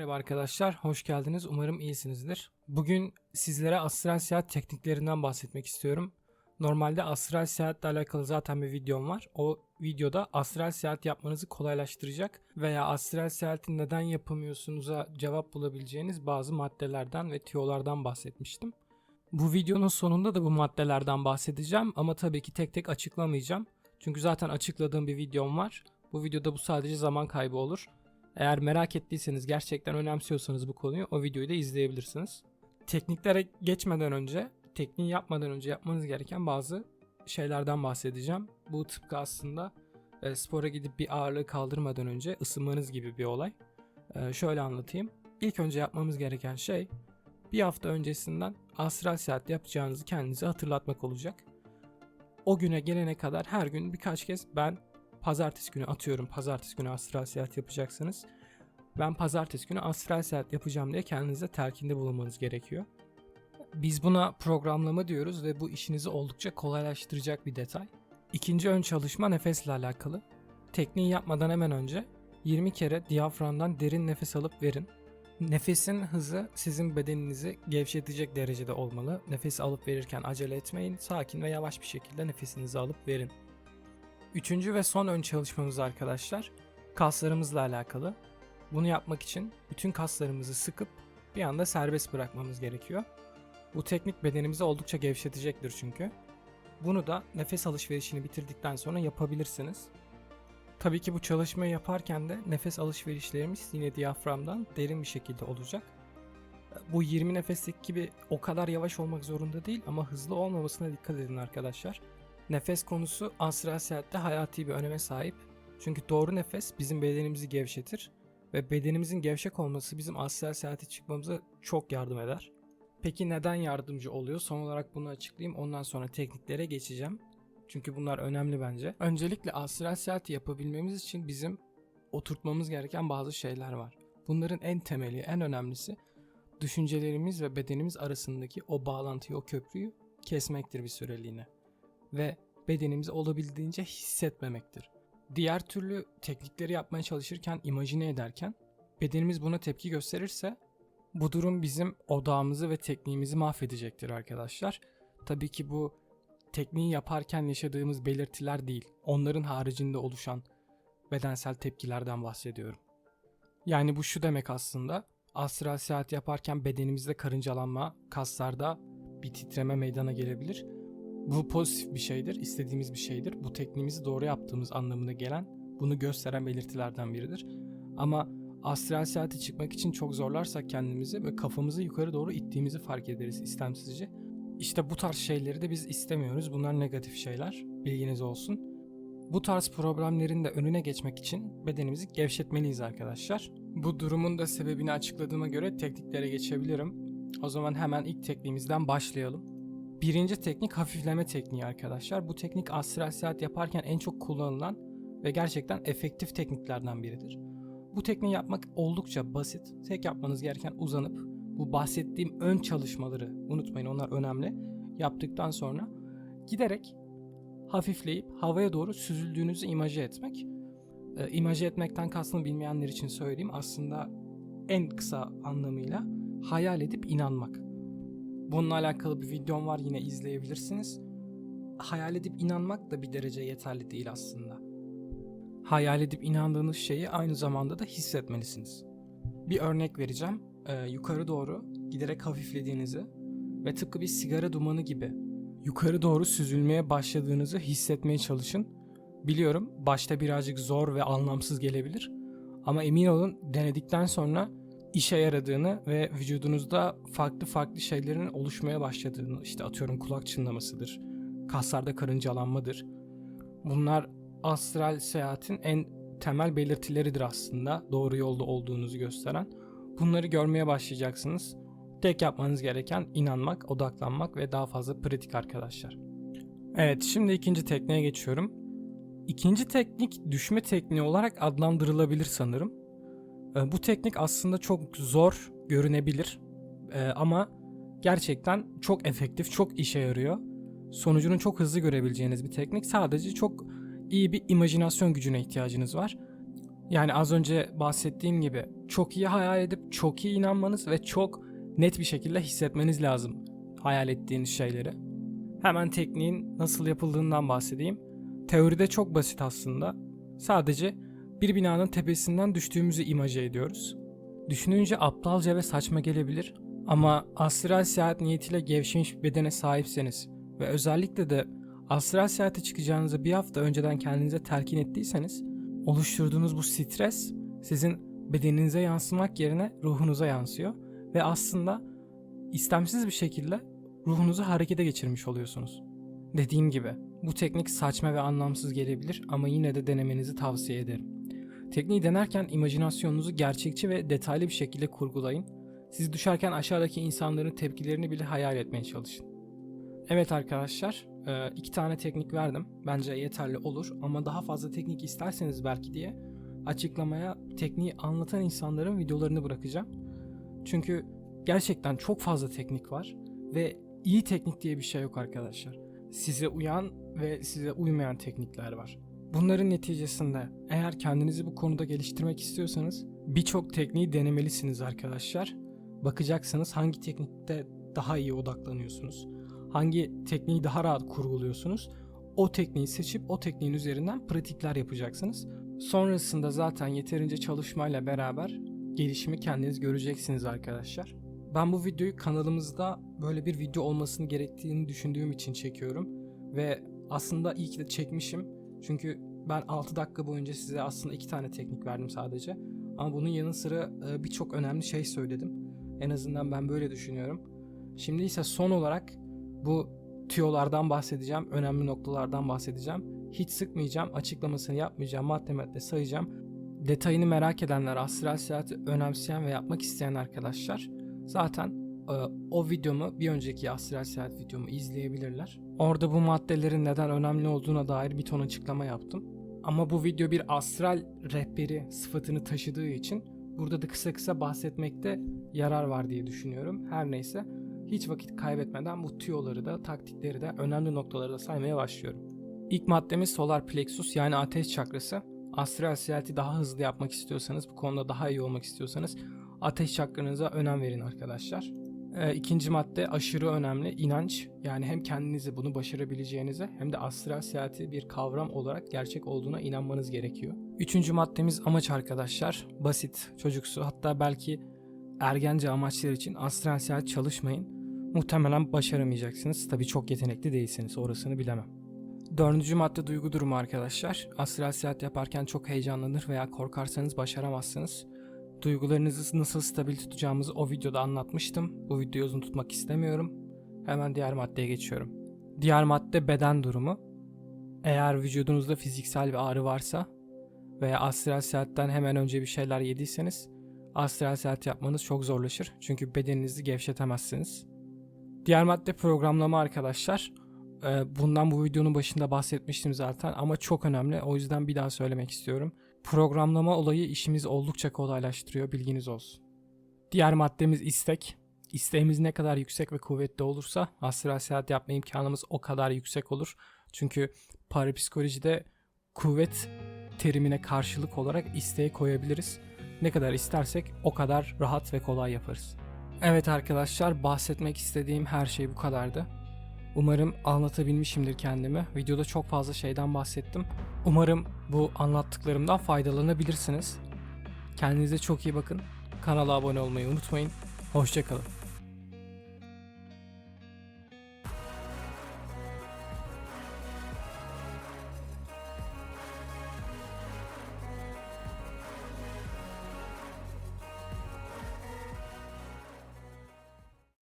Merhaba arkadaşlar, hoş geldiniz. Umarım iyisinizdir. Bugün sizlere astral seyahat tekniklerinden bahsetmek istiyorum. Normalde astral seyahatle alakalı zaten bir videom var. O videoda astral seyahat yapmanızı kolaylaştıracak veya astral seyahati neden yapamıyorsunuz'a cevap bulabileceğiniz bazı maddelerden ve tiyolardan bahsetmiştim. Bu videonun sonunda da bu maddelerden bahsedeceğim ama tabii ki tek tek açıklamayacağım. Çünkü zaten açıkladığım bir videom var. Bu videoda bu sadece zaman kaybı olur. Eğer merak ettiyseniz gerçekten önemsiyorsanız bu konuyu o videoyu da izleyebilirsiniz. Tekniklere geçmeden önce, tekniği yapmadan önce yapmanız gereken bazı şeylerden bahsedeceğim. Bu tıpkı aslında e, spora gidip bir ağırlığı kaldırmadan önce ısınmanız gibi bir olay. E, şöyle anlatayım. İlk önce yapmamız gereken şey bir hafta öncesinden astral seyahat yapacağınızı kendinize hatırlatmak olacak. O güne gelene kadar her gün birkaç kez ben pazartesi günü atıyorum pazartesi günü astral seyahat yapacaksınız. Ben pazartesi günü astral seyahat yapacağım diye kendinize telkinde bulunmanız gerekiyor. Biz buna programlama diyoruz ve bu işinizi oldukça kolaylaştıracak bir detay. İkinci ön çalışma nefesle alakalı. Tekniği yapmadan hemen önce 20 kere diyaframdan derin nefes alıp verin. Nefesin hızı sizin bedeninizi gevşetecek derecede olmalı. Nefes alıp verirken acele etmeyin. Sakin ve yavaş bir şekilde nefesinizi alıp verin. Üçüncü ve son ön çalışmamız arkadaşlar kaslarımızla alakalı. Bunu yapmak için bütün kaslarımızı sıkıp bir anda serbest bırakmamız gerekiyor. Bu teknik bedenimizi oldukça gevşetecektir çünkü. Bunu da nefes alışverişini bitirdikten sonra yapabilirsiniz. Tabii ki bu çalışmayı yaparken de nefes alışverişlerimiz yine diyaframdan derin bir şekilde olacak. Bu 20 nefeslik gibi o kadar yavaş olmak zorunda değil ama hızlı olmamasına dikkat edin arkadaşlar. Nefes konusu astral seyahatte hayati bir öneme sahip. Çünkü doğru nefes bizim bedenimizi gevşetir ve bedenimizin gevşek olması bizim astral seyahate çıkmamıza çok yardım eder. Peki neden yardımcı oluyor? Son olarak bunu açıklayayım. Ondan sonra tekniklere geçeceğim. Çünkü bunlar önemli bence. Öncelikle astral seyahati yapabilmemiz için bizim oturtmamız gereken bazı şeyler var. Bunların en temeli, en önemlisi düşüncelerimiz ve bedenimiz arasındaki o bağlantıyı, o köprüyü kesmektir bir süreliğine ve bedenimizi olabildiğince hissetmemektir. Diğer türlü teknikleri yapmaya çalışırken, imajine ederken bedenimiz buna tepki gösterirse bu durum bizim odağımızı ve tekniğimizi mahvedecektir arkadaşlar. Tabii ki bu tekniği yaparken yaşadığımız belirtiler değil, onların haricinde oluşan bedensel tepkilerden bahsediyorum. Yani bu şu demek aslında, astral seyahat yaparken bedenimizde karıncalanma, kaslarda bir titreme meydana gelebilir bu pozitif bir şeydir, istediğimiz bir şeydir. Bu tekniğimizi doğru yaptığımız anlamına gelen, bunu gösteren belirtilerden biridir. Ama astral seyahate çıkmak için çok zorlarsak kendimizi ve kafamızı yukarı doğru ittiğimizi fark ederiz istemsizce. İşte bu tarz şeyleri de biz istemiyoruz. Bunlar negatif şeyler. Bilginiz olsun. Bu tarz problemlerin de önüne geçmek için bedenimizi gevşetmeliyiz arkadaşlar. Bu durumun da sebebini açıkladığıma göre tekniklere geçebilirim. O zaman hemen ilk tekniğimizden başlayalım. Birinci teknik hafifleme tekniği arkadaşlar. Bu teknik astral seyahat yaparken en çok kullanılan ve gerçekten efektif tekniklerden biridir. Bu tekniği yapmak oldukça basit. Tek yapmanız gereken uzanıp bu bahsettiğim ön çalışmaları unutmayın onlar önemli. Yaptıktan sonra giderek hafifleyip havaya doğru süzüldüğünüzü imajı etmek. E, imajı etmekten kastını bilmeyenler için söyleyeyim. Aslında en kısa anlamıyla hayal edip inanmak. Bununla alakalı bir videom var yine izleyebilirsiniz. Hayal edip inanmak da bir derece yeterli değil aslında. Hayal edip inandığınız şeyi aynı zamanda da hissetmelisiniz. Bir örnek vereceğim. Ee, yukarı doğru giderek hafiflediğinizi ve tıpkı bir sigara dumanı gibi yukarı doğru süzülmeye başladığınızı hissetmeye çalışın. Biliyorum başta birazcık zor ve anlamsız gelebilir ama emin olun denedikten sonra işe yaradığını ve vücudunuzda farklı farklı şeylerin oluşmaya başladığını işte atıyorum kulak çınlamasıdır, kaslarda karıncalanmadır. Bunlar astral seyahatin en temel belirtileridir aslında doğru yolda olduğunuzu gösteren. Bunları görmeye başlayacaksınız. Tek yapmanız gereken inanmak, odaklanmak ve daha fazla pratik arkadaşlar. Evet şimdi ikinci tekniğe geçiyorum. İkinci teknik düşme tekniği olarak adlandırılabilir sanırım. Ee, bu teknik aslında çok zor görünebilir ee, ama gerçekten çok efektif, çok işe yarıyor. Sonucunu çok hızlı görebileceğiniz bir teknik. Sadece çok iyi bir imajinasyon gücüne ihtiyacınız var. Yani az önce bahsettiğim gibi çok iyi hayal edip çok iyi inanmanız ve çok net bir şekilde hissetmeniz lazım hayal ettiğiniz şeyleri. Hemen tekniğin nasıl yapıldığından bahsedeyim. Teoride çok basit aslında. Sadece bir binanın tepesinden düştüğümüzü imajı ediyoruz. Düşününce aptalca ve saçma gelebilir ama astral seyahat niyetiyle gevşemiş bedene sahipseniz ve özellikle de astral seyahate çıkacağınızı bir hafta önceden kendinize telkin ettiyseniz oluşturduğunuz bu stres sizin bedeninize yansımak yerine ruhunuza yansıyor ve aslında istemsiz bir şekilde ruhunuzu harekete geçirmiş oluyorsunuz. Dediğim gibi bu teknik saçma ve anlamsız gelebilir ama yine de denemenizi tavsiye ederim. Tekniği denerken imajinasyonunuzu gerçekçi ve detaylı bir şekilde kurgulayın. Siz düşerken aşağıdaki insanların tepkilerini bile hayal etmeye çalışın. Evet arkadaşlar, e, iki tane teknik verdim. Bence yeterli olur ama daha fazla teknik isterseniz belki diye açıklamaya tekniği anlatan insanların videolarını bırakacağım. Çünkü gerçekten çok fazla teknik var ve iyi teknik diye bir şey yok arkadaşlar. Size uyan ve size uymayan teknikler var. Bunların neticesinde eğer kendinizi bu konuda geliştirmek istiyorsanız birçok tekniği denemelisiniz arkadaşlar. Bakacaksınız hangi teknikte daha iyi odaklanıyorsunuz. Hangi tekniği daha rahat kurguluyorsunuz. O tekniği seçip o tekniğin üzerinden pratikler yapacaksınız. Sonrasında zaten yeterince çalışmayla beraber gelişimi kendiniz göreceksiniz arkadaşlar. Ben bu videoyu kanalımızda böyle bir video olmasını gerektiğini düşündüğüm için çekiyorum. Ve aslında iyi ki de çekmişim. Çünkü ben 6 dakika boyunca size aslında 2 tane teknik verdim sadece. Ama bunun yanı sıra e, birçok önemli şey söyledim. En azından ben böyle düşünüyorum. Şimdi ise son olarak bu tüyolardan bahsedeceğim, önemli noktalardan bahsedeceğim. Hiç sıkmayacağım, açıklamasını yapmayacağım, madde madde sayacağım. Detayını merak edenler, astral seyahati önemseyen ve yapmak isteyen arkadaşlar zaten o videomu, bir önceki astral seyahat videomu izleyebilirler. Orada bu maddelerin neden önemli olduğuna dair bir ton açıklama yaptım. Ama bu video bir astral rehberi sıfatını taşıdığı için burada da kısa kısa bahsetmekte yarar var diye düşünüyorum. Her neyse hiç vakit kaybetmeden bu tüyoları da taktikleri de önemli noktaları da saymaya başlıyorum. İlk maddemiz solar plexus yani ateş çakrası. Astral seyahati daha hızlı yapmak istiyorsanız, bu konuda daha iyi olmak istiyorsanız ateş çakranıza önem verin arkadaşlar. Ee, ikinci madde aşırı önemli inanç. Yani hem kendinizi bunu başarabileceğinize hem de astral seyahati bir kavram olarak gerçek olduğuna inanmanız gerekiyor. Üçüncü maddemiz amaç arkadaşlar. Basit, çocuksu hatta belki ergence amaçlar için astral seyahat çalışmayın. Muhtemelen başaramayacaksınız. Tabii çok yetenekli değilsiniz orasını bilemem. Dördüncü madde duygu durumu arkadaşlar. Astral seyahat yaparken çok heyecanlanır veya korkarsanız başaramazsınız. Duygularınızı nasıl stabil tutacağımızı o videoda anlatmıştım. Bu videoyu uzun tutmak istemiyorum. Hemen diğer maddeye geçiyorum. Diğer madde beden durumu. Eğer vücudunuzda fiziksel bir ağrı varsa veya astral seyahatten hemen önce bir şeyler yediyseniz astral seyahat yapmanız çok zorlaşır. Çünkü bedeninizi gevşetemezsiniz. Diğer madde programlama arkadaşlar. Ee, Bundan bu videonun başında bahsetmiştim zaten ama çok önemli. O yüzden bir daha söylemek istiyorum. Programlama olayı işimizi oldukça kolaylaştırıyor bilginiz olsun. Diğer maddemiz istek. İsteğimiz ne kadar yüksek ve kuvvetli olursa astral seyahat yapma imkanımız o kadar yüksek olur. Çünkü parapsikolojide kuvvet terimine karşılık olarak isteği koyabiliriz. Ne kadar istersek o kadar rahat ve kolay yaparız. Evet arkadaşlar bahsetmek istediğim her şey bu kadardı. Umarım anlatabilmişimdir kendimi. Videoda çok fazla şeyden bahsettim. Umarım bu anlattıklarımdan faydalanabilirsiniz. Kendinize çok iyi bakın. Kanala abone olmayı unutmayın. Hoşçakalın.